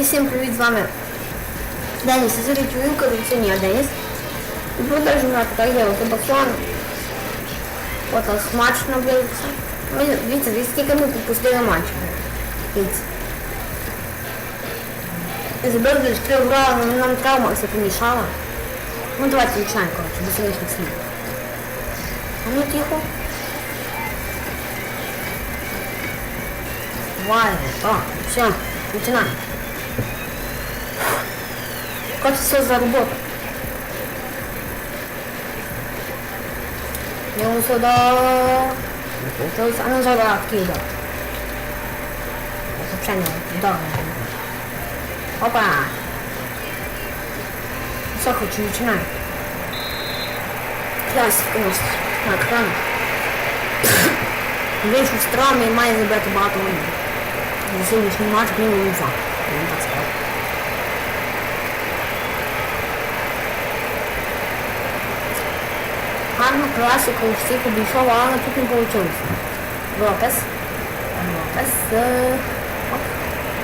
Всім привіт, з вами Деніс, це Річуюка, сьогодні я Деніс. І продовжуємо грати так у Барселону. От ось матч наблизився. Ми, дивіться, скільки ми пропустили матч. Дивіться. І забили три але нам травма все помішала. Ну давайте починаємо, коротше, до сьогоднішніх слів. А ну тихо. Давай, о, все, починаємо. Как все за работа? Я вот сюда... То есть она жара откида. Вообще не да. Опа! Все, хочу начинать. Классика у нас на екрані. Вийшов странний і має забрати багато голів. За сьогоднішній матч мінімум два. Я Гарну класику всіх обійшов, але тут не вийшло. Лопес. Лопес. е, Оп.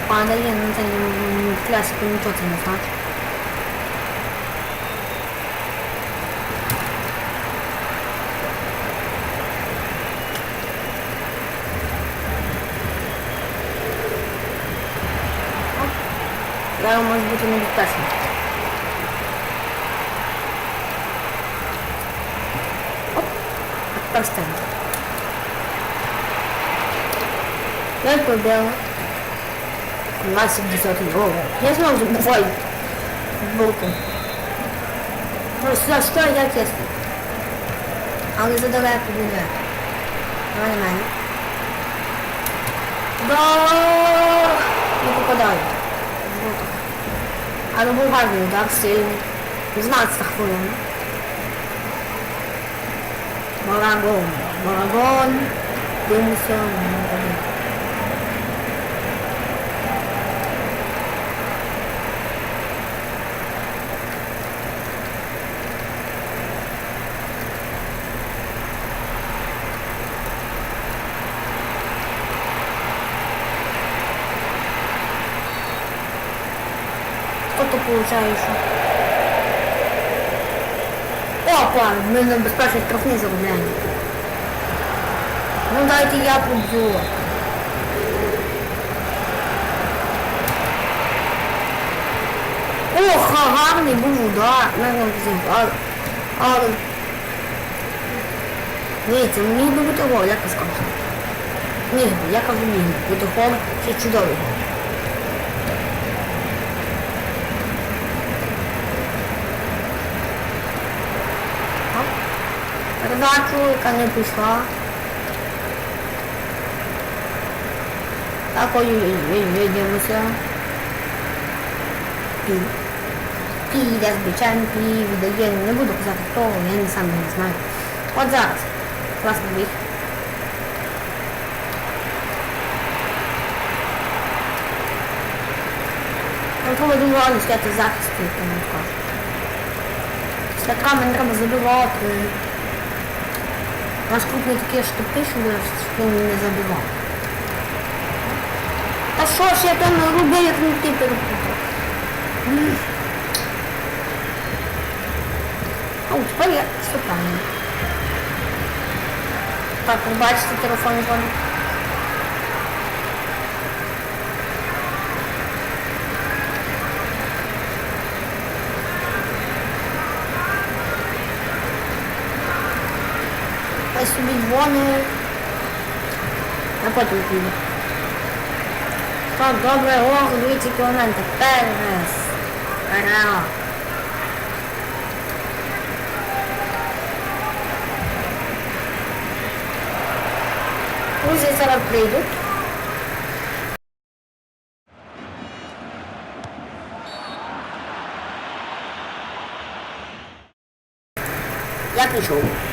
Падає, ну це м, класику нічого це не значить. Оп. Зараз може бути Просто. Я побила. 20 О, я знову забуваю. Футболку. Ну, сюди, сюди, я чесно. Але задалеко буде. Давай на мене. Да! Не попадаю. Але був гарний удар, сильний. 12 хвилин. Марагон. Марагон. Дивимося. Марагон. Хто то Опа, ми небезпечний штрафний заробляємо. Ну дайте я поб'ю. Ох, гарний був удар. Але... Але... Дивіться, міг би бути гол, як ви скажете? Міг би, я кажу міг би. Бути гол, це чудовий гол. Яка не пішла. Так, видимося. Пі. Пі йде з бичем, пі віддає, не буду казати хто, я не сам не знаю. От зараз. Класний біг. Треба дуже гарно стояти в захисті, як я кажу. Після травми не треба забивати. У нас крупні такі штуки, що він не забивав. Та що ж я там робив, як не ти перепутав? А от тепер я правильно. Так, ви бачите телефон дзвонить. Хай собі дзвонить. А потім піде. Так, добре, о, дивіться кілометр. Перес. Перео. Друзі зараз прийдуть. Я пішов.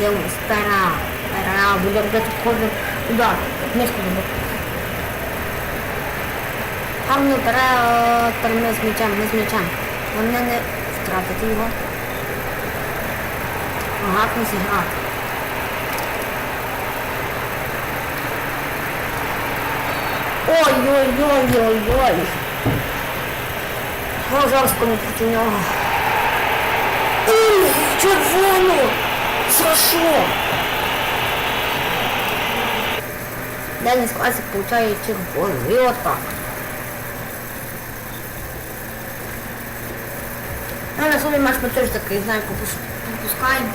Дивимось, пера, пера, буде робити кожен удар, мишку робити. Гарно пера, перемис з м'ячем, не з м'ячем. Вони не втратити його. Гарно зіграти. Ой-ой-ой-ой-ой. Ну, жорстко не проти нього. Червоно! За Дальний скласик получает получає И вот так. Ну, на собі матч мы теж такий, знаю, попус- попускаємо.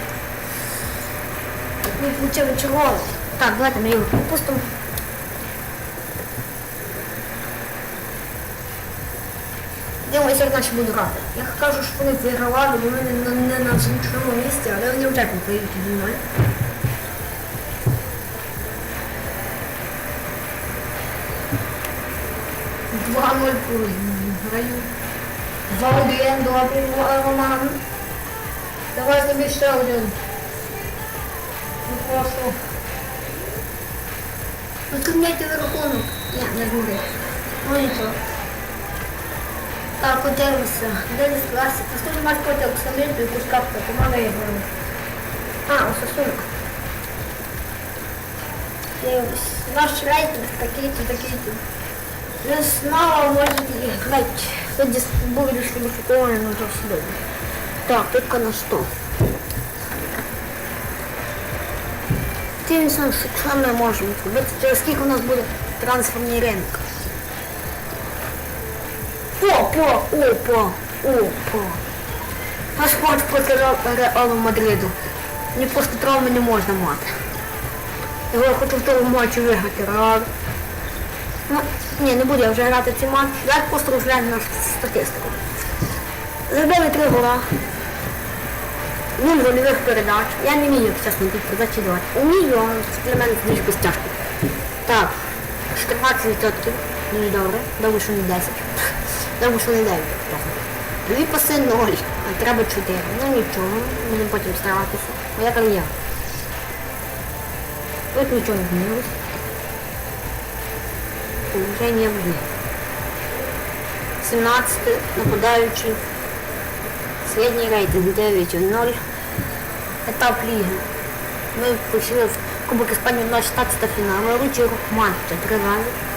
Ми получили червону. Так, давайте мы его попустимо. Дивимося, як наші будуть грати. Я кажу, що вони вигравали, вони не, на зручному місці, але вони вже поїдуть зі мною. Два ноль програю. За один, добрий Роман. Давай тобі ще один. Прошу. Відкривайте рахунок. Ні, не буде. Ну нічого. Так, подивимося. Денис Класик. Наступний матч проти Оксамиту і Кускапка. Команда Єгорова. А, Осасунок. Дивимось. Наш рейтинг такий-то, такий-то. Він снова може грати. Тоді дискваліфікований, ну вже все добре. Так, тільки на 100. Дивимося, що ми можемо зробити. Через скільки у нас буде трансферний ринок. Опа, опа, опа. Наш матч проти Реалу Мадриду. Мені просто травми не можна мати. Його я хочу в тому матчі виграти Реал. Ну, ні, не буду я вже грати цей матч. Я просто розгляну нашу статистику. Забили три гола. Нуль гольових передач. Я не вмію, чесно, тут передачі давати. Умію, для мене більш без тяжко. Так, 14%. Дуже добре. Добре, що не 10. Добре, що не 9. Дві паси 0, а треба 4. Ну нічого, будемо потім старатися. Моя кар'єра. Тут нічого не змінилось. Положення в 17 нападаючий. Середній рейтинг 9-0. Етап ліги. Ми пройшли в Кубок Іспанії на 16 фінал. Лучший рок матча три рази.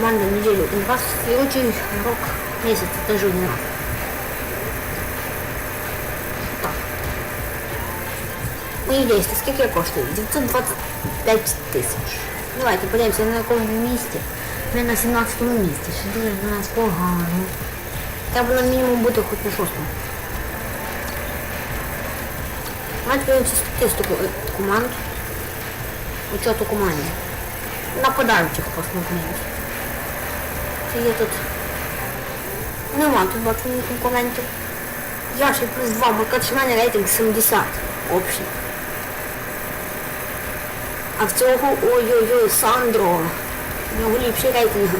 Неділю один раз. І лучший рок місяця теж один раз. Так. Мої дійсно, скільки коштує? 925 тисяч. Давайте подивимося на якому місці. Ми на 17 місці. Що дуже нас погано. Треба на мінімум бути хоч на шостому. Давайте подивимося статистику е, команд. Учету команді. Нападаючих. Чи є тут? Нема тут бачу конкурентів. Я ще плюс 2, Макач в мене рейтинг 70 общий. А в цього ой-ой-ой, Сандро. У нього ліпший рейтинг.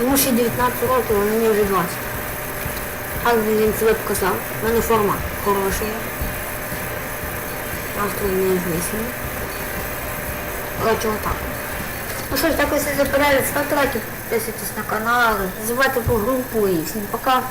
Йому ще 19 років, а мені вже 20. Але він себе показав. У мене форма хороша. Настрій не звісний. Коротше, отак. Ну що ж, так ось за перегляд, ставте лайки, підписуйтесь на канал, звати по групу і всім пока.